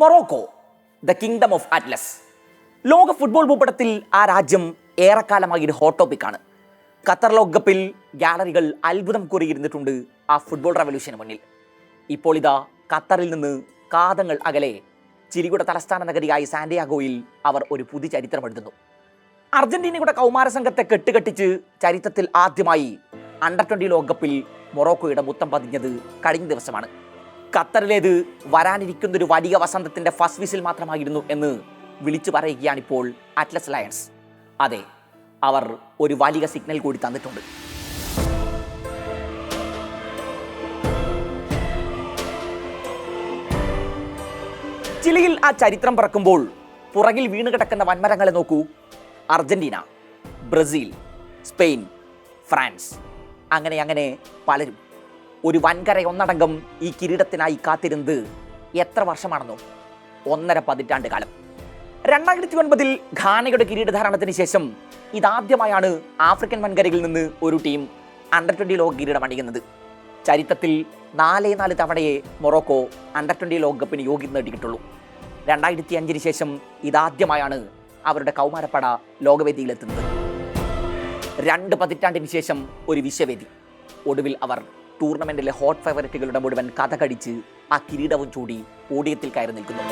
Morocco the kingdom of Atlas ലോക football ഭൂപടത്തിൽ ആ രാജ്യം ഏറെക്കാലമായി ഒരു ഹോട്ട് ടോപ്പിക്കാണ് ഖത്തർ ലോകകപ്പിൽ ഗാലറികൾ അത്ഭുതം കൂറിയിരുന്നിട്ടുണ്ട് ആ ഫുട്ബോൾ റവല്യൂഷന് മുന്നിൽ. ഇപ്പോൾ ഇതാ ഖത്തറിൽ നിന്ന് കാതങ്ങൾ അകലെ ചിരിയുടെ തലസ്ഥാന നഗരിയായ സാന്റിയാഗോയിൽ അവർ ഒരു പുതിയ ചരിത്രം എഴുതുന്നു. അർജന്റീനയുടെ കൗമാര സംഘത്തെ കെട്ടുകെട്ടിച്ച് ചരിത്രത്തിൽ ആദ്യമായി അണ്ടർ ട്വന്റി ലോകകപ്പിൽ മൊറോക്കോയുടെ മുത്തം പതിഞ്ഞത് കഴിഞ്ഞ ദിവസമാണ്. ഖത്തറിലേത് വരാനിരിക്കുന്ന ഒരു വലിയ വസന്തത്തിന്റെ ഫസ്റ്റ് വിസിൽ മാത്രമായിരുന്നു എന്ന് വിളിച്ചു പറയുകയാണിപ്പോൾ അറ്റ്ലസ് ലയൺസ് അതെ അവർ ഒരു വലിയ സിഗ്നൽ കൂടി തന്നിട്ടുണ്ട്. ചിലിയിൽ ആ ചരിത്രം പറക്കുമ്പോൾ പുറകിൽ വീണ് കിടക്കുന്ന വൻമരങ്ങളെ നോക്കൂ. Argentina Brazil Spain France. അങ്ങനെ അങ്ങനെ പലരും. ഒരു വൻകര ഒന്നടങ്കം ഈ കിരീടത്തിനായി കാത്തിരുന്നത് എത്ര വർഷമാണെന്നോ? ഒന്നര പതിറ്റാണ്ട് കാലം. രണ്ടായിരത്തി ഒൻപതിൽ ഘാനയുടെ കിരീടധാരണത്തിന് ശേഷം ഇതാദ്യമായാണ് ആഫ്രിക്കൻ വൻകരയിൽ നിന്ന് ഒരു ടീം അണ്ടർ ട്വന്റി ലോക കിരീടം അണിയുന്നത്. ചരിത്രത്തിൽ നാലേ നാല് തവണയെ മൊറോക്കോ അണ്ടർ ട്വന്റി ലോകകപ്പിന് യോഗ്യത നേടിയിട്ടുള്ളൂ. രണ്ടായിരത്തി അഞ്ചിന് ശേഷം ഇതാദ്യമായാണ് അവരുടെ കൗമാരപ്പട ലോകവേദിയിലെത്തുന്നത്. രണ്ട് പതിറ്റാണ്ടിന് ശേഷം ഒരു വിശ്വവേദി. ഒടുവിൽ അവർ ടൂർണമെന്റിലെ ഹോട്ട് ഫേവററ്റുകളുടെ മുഴുവൻ കഥ കടിച്ച് ആ കിരീടവും ചൂടി ഓഡിയത്തിൽ കയറി നിൽക്കുന്നു.